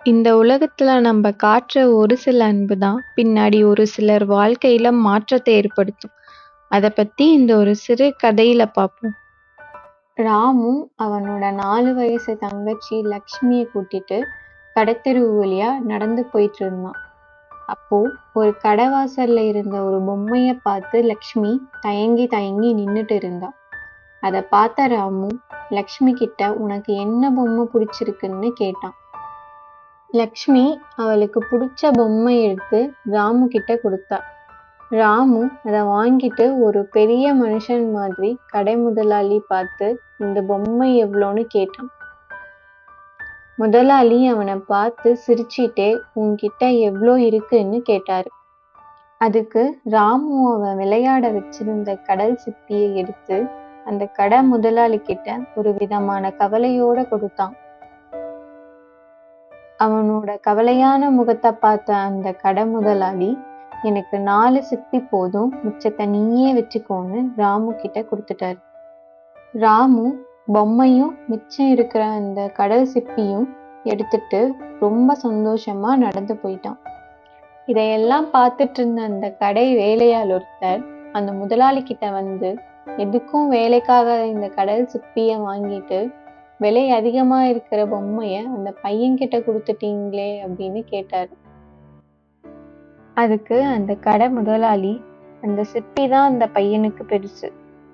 இந்த உலகத்துல நம்ம காட்டுற ஒரு சில அன்பு தான் பின்னாடி ஒரு சிலர் வாழ்க்கையில மாற்றத்தை ஏற்படுத்தும். அத பத்தி இந்த ஒரு சிறு கதையில பார்ப்போம். ராமு அவனோட நாலு வயசு தங்கச்சி லக்ஷ்மியை கூட்டிட்டு கடைத்தெரு வழியா நடந்து போயிட்டு இருந்தான். அப்போ ஒரு கடை வாசல்ல இருந்த ஒரு பொம்மைய பார்த்து லக்ஷ்மி தயங்கி தயங்கி நின்னுட்டு இருந்தா. அதை பார்த்த ராமு லக்ஷ்மி கிட்ட உனக்கு என்ன பொம்மை பிடிச்சிருக்குன்னு கேட்டான். லக்ஷ்மி அவளுக்கு பிடிச்ச பொம்மை எடுத்து ராமு கிட்ட கொடுத்தா. ராமு அத வாங்கிட்டு ஒரு பெரிய மனுஷன் மாதிரி கடை முதலாளி பார்த்து இந்த பொம்மை எவ்வளோன்னு கேட்டான். முதலாளி அவனை பார்த்து சிரிச்சிட்டே உன்கிட்ட எவ்வளோ இருக்குன்னு கேட்டாரு. அதுக்கு ராமு அவன் விளையாட வச்சிருந்த கடல் சிப்பியை எடுத்து அந்த கடை முதலாளி கிட்ட ஒரு விதமான கவலையோட கொடுத்தான். அவனோட கவலையான முகத்தை பார்த்த அந்த கடை முதலாளி எனக்கு நாலு சிப்பி போதும் மிச்சத்தை நீயே வச்சுக்கோன்னு ராமு கிட்ட கொடுத்துட்டாரு. ராமு பொம்மையும் மிச்சம் இருக்கிற அந்த கடல் சிப்பியும் எடுத்துட்டு ரொம்ப சந்தோஷமா நடந்து போயிட்டான். இதையெல்லாம் பார்த்துட்டு இருந்த அந்த கடை வேலையால் ஒருத்தர் அந்த முதலாளி கிட்ட வந்து எதுக்கும் வேலைக்காக இந்த கடல் சிப்பியை வாங்கிட்டு விலை அதிகமாக இருக்கிற பொம்மையை அந்த பையன்கிட்ட கொடுத்துட்டீங்களே அப்படின்னு கேட்டாரு. அதுக்கு அந்த கடை முதலாளி அந்த சிப்பி தான் அந்த பையனுக்கு பெருசு.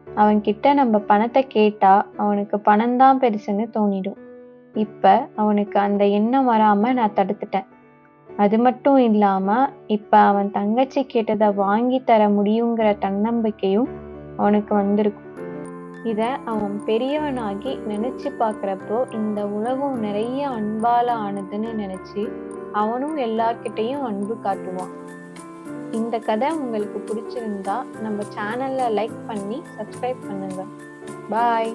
அவன்கிட்ட நம்ம பணத்தை கேட்டா அவனுக்கு பணம் தான் பெருசுன்னு தோணிடும். இப்ப அவனுக்கு அந்த எண்ணம் வராம நான் தடுத்துட்டேன். அது மட்டும் இல்லாம இப்ப அவன் தங்கச்சி கேட்டதை வாங்கி தர முடியுங்கிற தன்னம்பிக்கையும் அவனுக்கு வந்திருக்கும். இதை அவன் பெரியவனாகி நினச்சி பார்க்குறப்போ இந்த உலகம் நிறைய அன்பால் ஆனதுன்னு நினச்சி அவனும் எல்லார்கிட்டேயும் அன்பு காட்டுவான். இந்த கதை உங்களுக்கு பிடிச்சிருந்தா நம்ம சேனலில் லைக் பண்ணி சப்ஸ்கிரைப் பண்ணுங்கள் பாய்